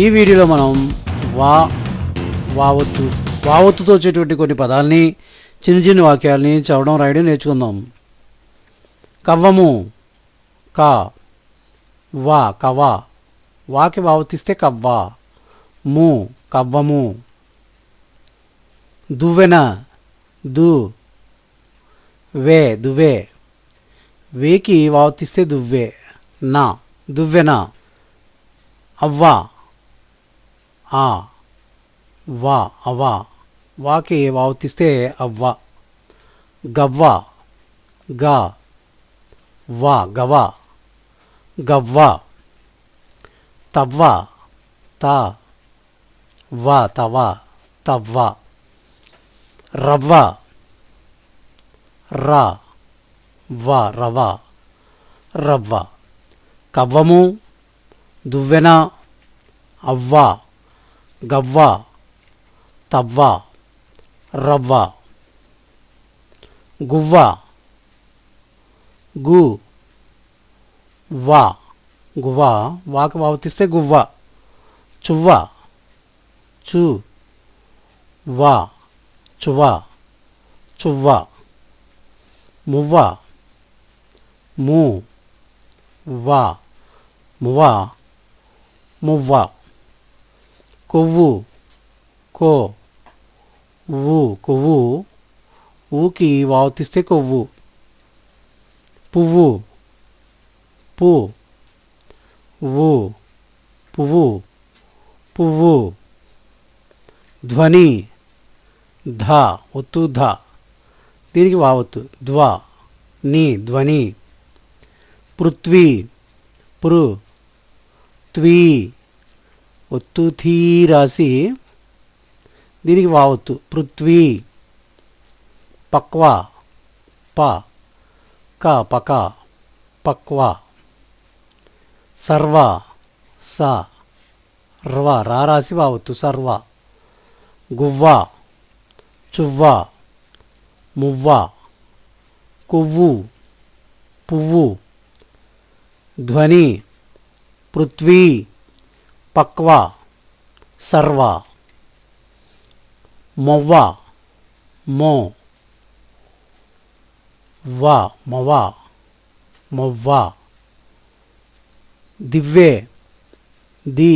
ఈ వీడియోలో మనం వా వావత్తు వావత్తుతో వచ్చేటువంటి కొన్ని పదాలని చిన్న చిన్న వాక్యాలని చదవడం రాయడం నేర్చుకుందాం. కవ్వము కా వా కవా. వాకి వావతిస్తే కవ్వ. ము కవ్వము. దువ్వెన దు వే దువ్వే. వేకి వావతిస్తే దువ్వే. నా దువ్వెన. అవ్వ ఆ వా అవ్వ వాకి వావుతిస్తే అవ్వ. గవ్వ గా వా గవ. గవ్వ తవ్వ త వ తవ తవ్వ. రవ్వ ర వ రవ. రవ్వ. కవ్వము దువ్వెన అవ్వ. గవ్వ తవ్వ రవ్వ. గువ్వ గు వా. గువ్వ వాకు వావతిస్తే గువ్వ. చువ్వ చు వా. చువ్వ చువ్వ. మువ్వ ము వా. మువ్వ మువ్వ. కొవ్వు. కో. ఊ కొవ్వు. ఊకి వావతిస్తే కొవ్వు. పువ్వు. పు. ఊ పువ్వు. పువ్వు. ధ్వని. ధ. ఒత్తు ధ. దీనికి వావత్తు ధ్వ. ని. ధ్వని. పృథ్వీ. పృ. త్వీ. ఒత్తు థీ రాసి దీనికి వావత్తు పృథ్వీ పక్వ ప క పక పక్వ సర్వ స రవ రా రాసి వావత్తు సర్వ గువ్వ చువ్వ మువ్వ కొవ్వు పువ్వు ధ్వని పృథ్వీ పక్వ సర్వ మొవ్వ మో వ మొవ మొవ్వ దివ్వే ది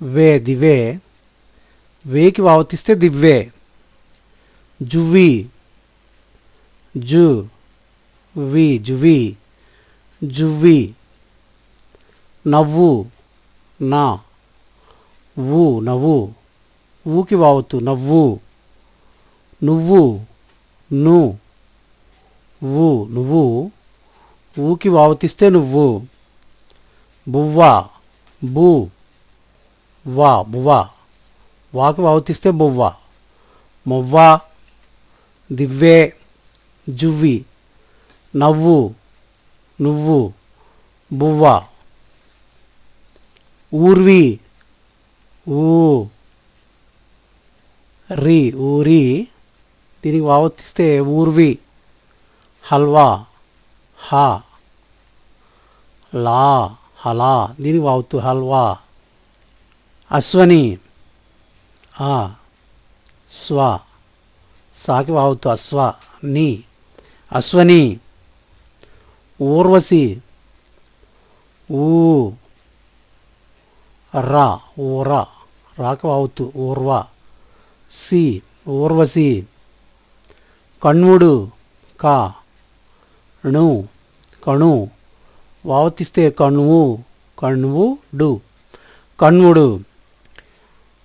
వే దివే వేకి వావతిస్తే దివ్వే జువ్వి జు వి జువి జువ్వి నవ్వు నా. ఊ నవ్వు. ఊకి వావుతు నవ్వు. నువ్వు ను. ఊ నువ్వు. ఊకి వావుతిస్తే నువ్వు. బువ్వ బు. వా బువ్వ. వాకి వావతిస్తే బువ్వ. మువ్వ దివ్వే జువ్వి. నవ్వు నువ్వు. బువ్వ. ఊర్వి. ఊ. రి. ఊరి. దీనికి వావర్తిస్తే ఊర్వి. హల్వా. హ. లా. హలా. దీనికి వావుతు హల్వా. అశ్వని. ఆ. స్వ. సాకి వావుతు అశ్వ. ని. అశ్వని. ఊర్వశి. ఊ. రా ఊర రాక వావత్తు ఊర్వ సి ఊర్వశి కణ్వుడు కా ణు కణు వావతిస్తే కణువు కణువుడు. కణ్వుడు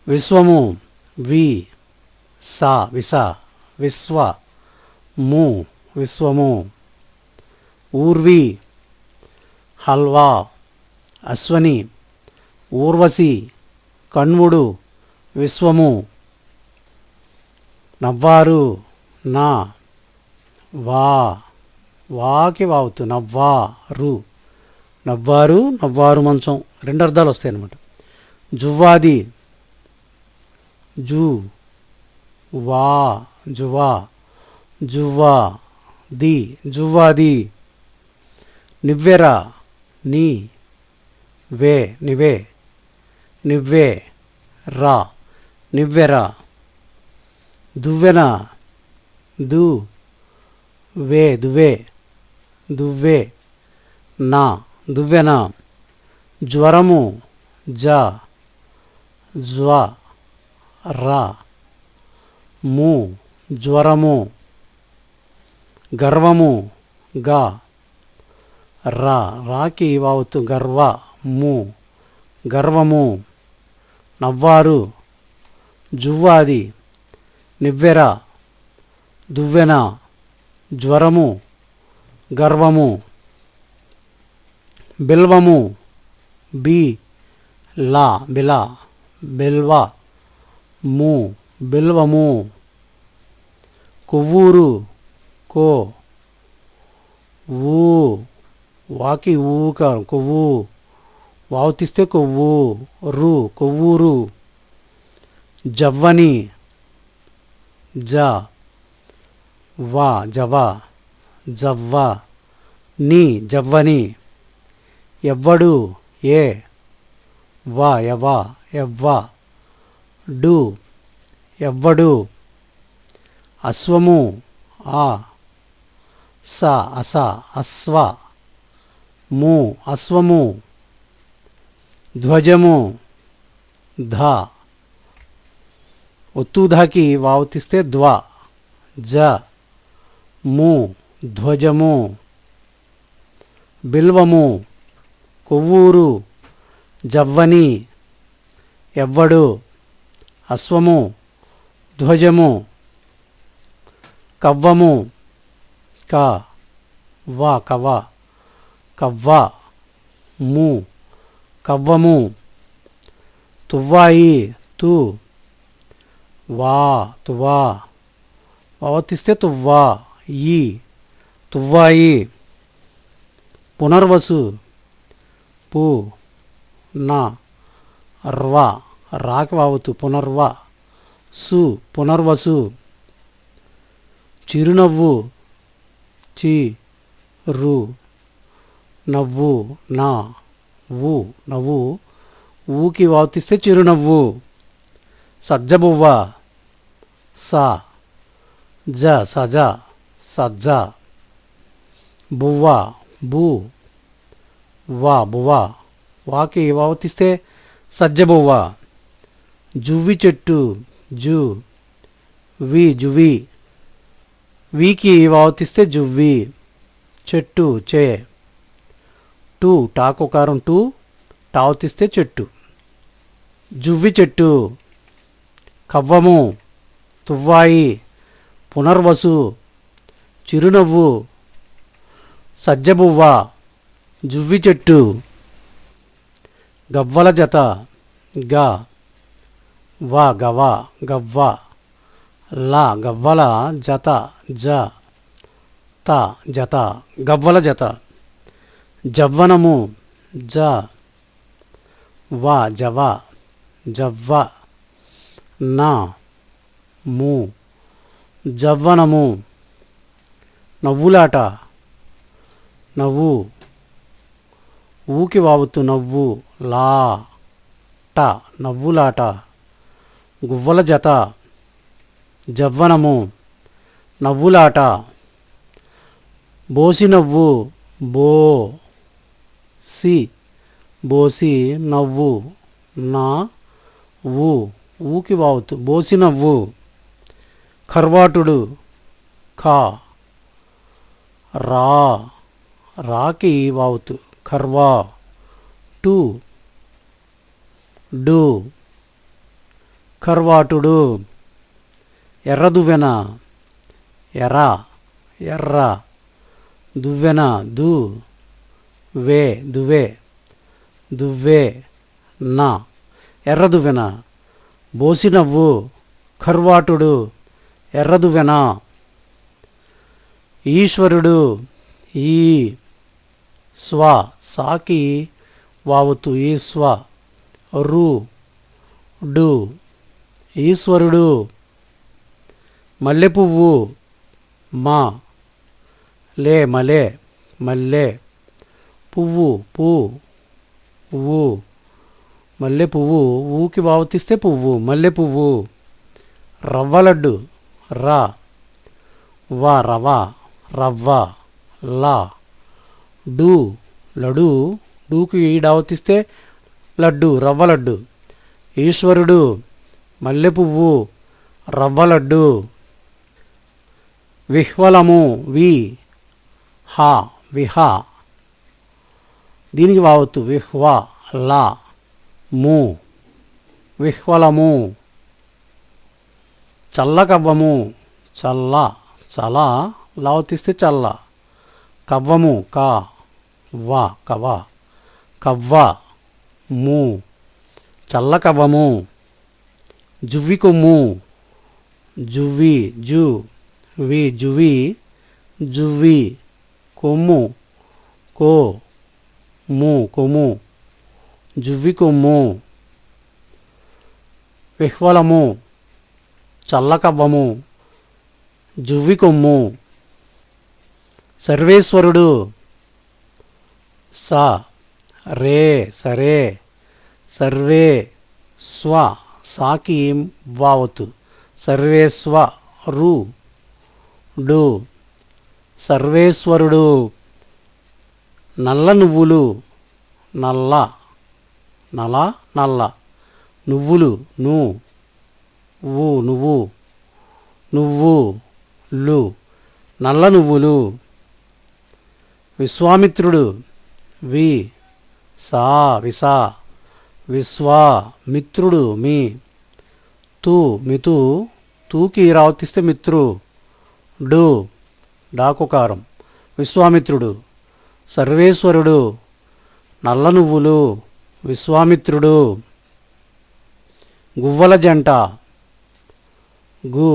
విశ్వము వి సా విస విశ్వ ము విశ్వము. ఊర్వి హల్వా అశ్వని. ఊర్వశి కణ్వుడు విశ్వము. నవ్వారు నా. వా. వాకి వావుతు నవ్వారు. నవ్వారు నవ్వారు మంచం. రెండు అర్థాలు వస్తాయి అన్నమాట జువ్వాది. జు. వా. జువా జువ్వా. ది. జువ్వాది. నివ్వెరా. నీ. వే. నివే. నివ్వే రా నివ్వెరా దువ్వెన దు వే దువ్వే దువ్వే నా దువ్వెన. జ్వరము జ జ్వ రా. ము జ్వరము. గర్వము గా. రా రాకి వావుతు గర్వ ము. గర్వము. నవ్వారు జువ్వాది నివ్వెర దువ్వెన జ్వరము గర్వము బిల్వము బి లా బిలా బిల్వ ము బిల్వము కొవ్వూరు కో ఊ వాకి ఊక కొవ్వు. వావు తీస్తే కొవ్వు రు కొవ్వూరు. జవ్వని జ వా జవ జవ్వ నీ జవ్వని. ఎవ్వడు ఏ వా ఎవ ఎవ్వ డు ఎవ్వడు. అశ్వము ఆ. స అస అశ్వ. ము అశ్వము. ధ్వజము ధ. ఒత్తు ధాకి వావతిస్తే ధ్వ. జ. ము. ధ్వజము. బిల్వము. కొవ్వూరు. జవ్వని. ఎవ్వడు. అశ్వము. ధ్వజము. కవ్వము. క. వా. కవ. కవ్వ. ము. కవ్వము. తువ్వాయి తు. వా తువా పవతిస్తే తువ్వా ఈ. తువ్వాయి. పునర్వసు. పు. నా. రవ. రాకి పునర్వ. సు. పునర్వసు. చిరునవ్వు. చి. రు. నవ్వు. నా. వు నవ్వు. ఊకి వాతిస్తే చిరునవ్వు. సజ్జబువ్వ. స. జ సజ. సజ్జ. బువ్వ బు. వా బువ్వ. వాకి వావతిస్తే సజ్జబువ్వ. జువ్వి చెట్టు జు. వి జువి వీకి వావతిస్తే జువ్వి. చెట్టు చే. టూ టాకోకారం టూ టావతిస్తే చెట్టు. జువ్వి చెట్టు కవ్వము తువ్వాయి పునర్వసు చిరునవ్వు సజ్జబువ్వ జువ్వి చెట్టు. గవ్వల జత గ వా గవ గవ్వ లా గవ్వల జత జ త జత గవ్వల జత. జవ్వనము జ వా జవ జవ్వ నా ము జవ్వనము నవ్వులాట నవ్వు ఊకి వావుతు నవ్వు లా ట నవ్వులాట గువ్వల జత జవ్వనము నవ్వులాట బోసి నవ్వు బో సి బోసి నవ్వు నా ఊ ఊకి వావుతు బోసి నవ్వు కర్వాటుడు ఖా రా రాకి వావుతు ఖర్వా టు డు ఖర్వాటుడు ఎర్ర దువ్వెన ఎర్ర ఎర్ర దువ్వెన దు వే దువే దువ్వే నా. ఎర్రదువెన బోసినవ్వు బోసి నవ్వు కర్వాటుడు ఈశ్వరుడు ఈ స్వ సాకి వావుతు స్వ రు డు. ఈశ్వరుడు మల్లెపువ్వు మా. లే మలే మల్లె. పువ్వు పువ్వు పువ్వు. మల్లె పువ్వు ఊకి బావతిస్తే పువ్వు మల్లె పువ్వు. రవ్వ లడ్డు రా. వా రవ రవ్వ లా. డు లడు. డూకి ఈడావతిస్తే లడ్డు రవ్వ లడ్డు. ఈశ్వరుడు మల్లె పువ్వు రవ్వ లడ్డు. విహ్వలము వి. హా విహా. దీనికి వావత్తు విహ్వ లా ము విహ్వలము చల్ల కవ్వము చల్ల చల లావతిస్తే చల్ల కవ్వము కా వ కవ కవ్వ ము చల్ల కవ్వము జువ్వి కొమ్ము జువ్వి జు వి జువి జువ్వి కొమ్ము కో mu కొమ్ము జువ్వి కొమ్ము విహ్వలము చల్లకవ్వము జువ్వి కొమ్ము సర్వేశ్వరుడు స రే సరే సర్వే స్వ సాకి వావతు సర్వేస్వ రు డు సర్వేశ్వరుడు నల్ల నువ్వులు. నల్ల. నల నల్ల. నువ్వులు ను. వు నువ్వు. నువ్వు లు. నల్ల నువ్వులు. విశ్వామిత్రుడు. వి. సా విసా విశ్వా మిత్రుడు మీ. తూ మితు. తూకి రావతిస్తే మిత్రు. డు డాకుకారం విశ్వామిత్రుడు. సర్వేశ్వరుడు నల్ల నువ్వులు విశ్వామిత్రుడు గువ్వల జంట గు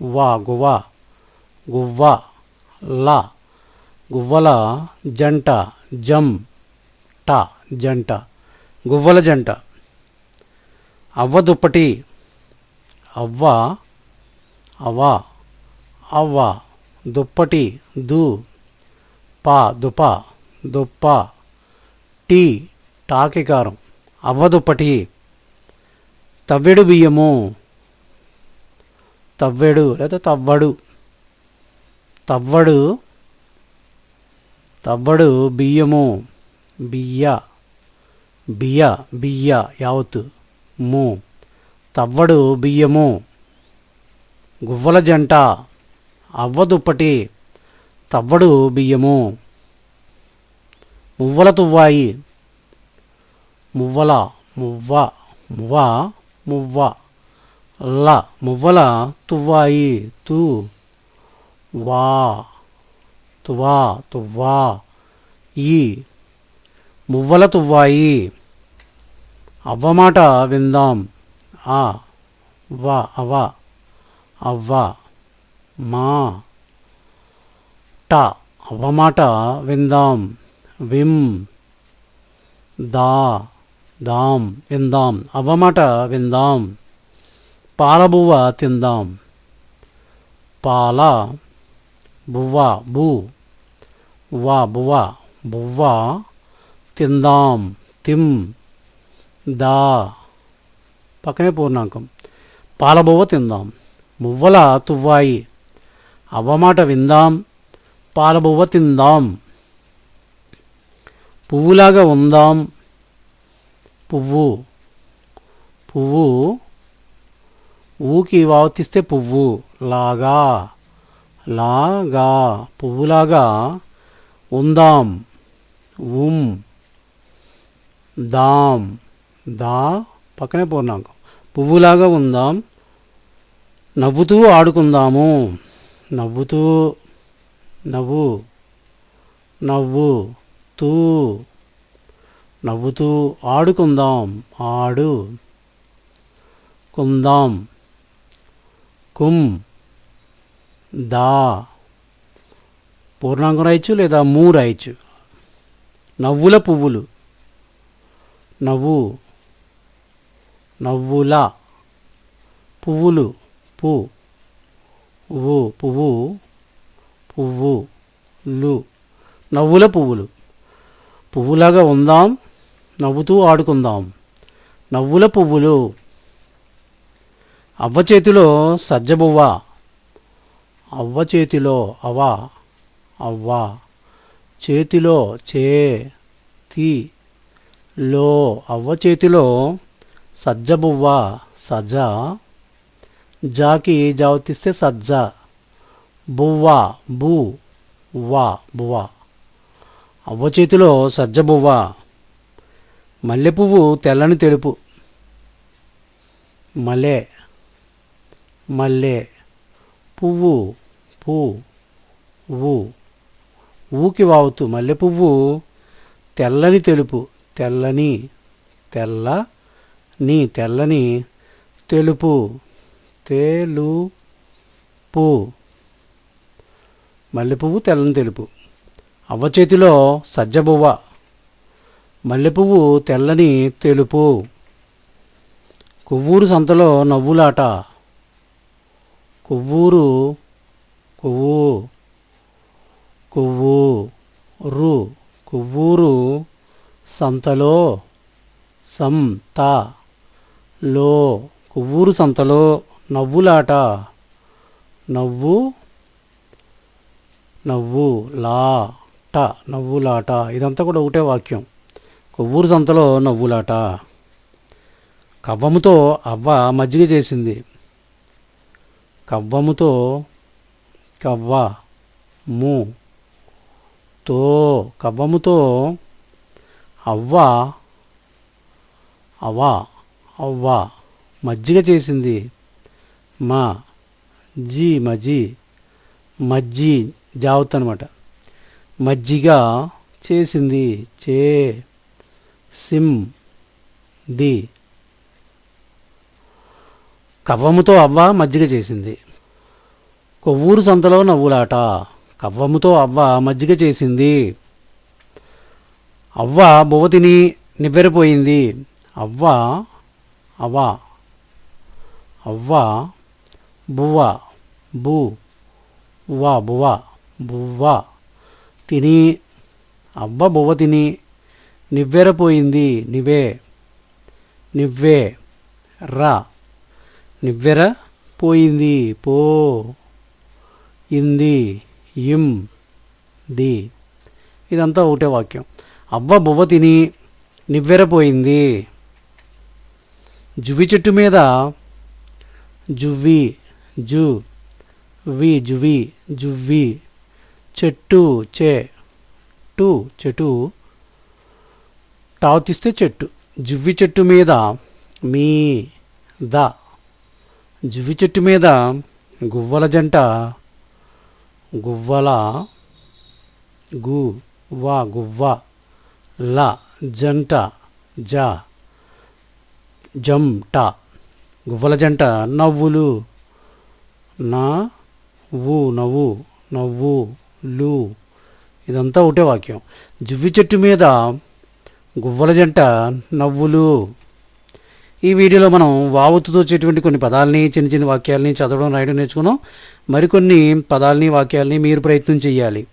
వా గువ్వ గువ్వ ల గువ్వల జంట జం ట జంట గువ్వల జంట. అవ్వ దుప్పటి అవ్వ అవ్వ అవ్వ దుప్పటి దు పా దుప దుప్ప టీ టాకికారం అవ్వదుప్పటి తవ్వెడు బియ్యము తవ్వెడు లేదా తవ్వడు తవ్వడు తవ్వడు బియ్యము బియ్య బియ్య బియ్య యావత్తు ము తవ్వడు బియ్యము గువ్వల జంట అవ్వదుప్పటి తవ్వడు బియ్యము. మువ్వల తువ్వాయి. మువ్వల మువ్వ మువ్వ మువ్వ. ల మువ్వల తువ్వాయి. తు వా తువా తువ్వా. ఈ మువ్వల తువ్వాయి. అవ్వమాట విందాం. ఆ వ అవ. అవ్వ మా. ట అవ్వమాట విందాం విం దా దాం విందాం అవ్వమాట విందాం పాలబువ్వ తిందాం పాల బువ్వ బూ వా బువ్వ బువ్వ తిందాం తిం దా పక్కనే పూర్ణాంకం పాలబువ్వ తిందాం మువ్వల తువ్వాయి అవ్వమాట విందాం పాలబువ్వ తిందాం. పువ్వులాగా ఉందాం. పువ్వు. పువ్వు. ఊకి వావతిస్తే పువ్వు. లాగా. లాగా. పువ్వులాగా ఉందాం. ఉం దాం. దా. పక్కనే పూర్ణాంకం. పువ్వులాగా ఉందాం. నవ్వుతూ ఆడుకుందాము. నవ్వుతూ నవ్వు. నవ్వు. తూ. నవ్వుతూ ఆడుకుందాం. ఆడు. కుందాం. కుం. దా. పూర్ణాంగం రాయొచ్చు లేదా మూ రాయొచ్చు? నవ్వుల పువ్వులు. నవ్వు. నవ్వుల పువ్వులు. పువ్వు పువ్వు. పువ్వు లు నవ్వుల పువ్వులు. పువ్వులాగా ఉందాం నవ్వుతూ ఆడుకుందాం. నవ్వుల పువ్వులు. అవ్వ చేతిలో సజ్జబువ్వ. అవ్వ చేతిలో అవ అవ్వ. చేతిలో చే తి. లో అవ్వ చేతిలో సజ్జబువ్వ సజ్జ జాకి జావతిస్తే సజ్జ. బువ్వ బు వా బువ్వ. అవ్వ చేతిలో సజ్జ బువ్వ. తెల్లని తెలుపు. మలే మల్లె. పువ్వు పూ ఊ ఊకి వావుతూ మల్లె పువ్వు తెల్లని తెలుపు. తెల్లని తెల్ల నీ తెల్లని తెలుపు. తెలుపు మల్లెపువ్వు తెల్లని తెలుపు. అవ్వ చేతిలో సజ్జబువ్వ. మల్లెపువ్వు తెల్లని తెలుపు. కొవ్వూరు సంతలో నవ్వులాట. కొవ్వూరు కొవ్వు కొవ్వు రు. కొవ్వూరు సంతలో సంత లో. కొవ్వూరు సంతలో నవ్వులాట. నవ్వు నవ్వు లాట. నవ్వులాట ఇదంతా కూడా ఒకటే వాక్యం. కొవ్వూరు సంతలో నవ్వులాట కవ్వముతో అవ్వ మజ్జిగ చేసింది. కవ్వముతో కవ్వ ము తో. కవ్వముతో అవ్వ అవ్వ అవ్వ మజ్జిగ చేసింది. మా జీ మజీ మజ్జీ. జావత్ అనమాట మజ్జిగ చేసింది చే సిమ్ ది. కవ్వముతో అవ్వ మజ్జిగ చేసింది. కొవ్వూరు సంతలో నవ్వులాట. కవ్వముతో అవ్వ మజ్జిగ చేసింది. అవ్వ బువ్వ తిని నివ్వెరపోయింది. అవ్వ అవ్వ. అవ్వ బువ్వ బు బువ్వ బువ్వ. బువ్వ. తిని అవ్వ బువ్వ తిని నివ్వెరపోయింది నివే. నివ్వే రా. నివ్వెర పోయింది పో. ఇంది ఇం ది. ఇదంతా ఒకటే వాక్యం. అవ్వ బువ్వ తిని నివ్వెరపోయింది. జువి చెట్టు మీద జువ్వి జు వి జువి జువ్వి. చెట్టు చే టు చెట్టు టావు తీస్తే చెట్టు. జువ్వి చెట్టు మీద మీ ద. జువ్వి చెట్టు మీద గువ్వల జంట గువ్వల గు వా గువ్వ ల జంట జ జంట గువ్వల జంట నవ్వులు నా వు నవ్వు నవ్వు. లు. ఇదంతా ఒకటే వాక్యం. జువ్వి చెట్టు మీద గువ్వల జంట నవ్వులు. ఈ వీడియోలో మనం వావుతుతో వచ్చేటువంటి కొన్ని పదాలని చిన్న చిన్న వాక్యాలని చదవడం రాయడం నేర్చుకున్నాం. మరికొన్ని పదాలని వాక్యాలని మీరు ప్రయత్నం చేయాలి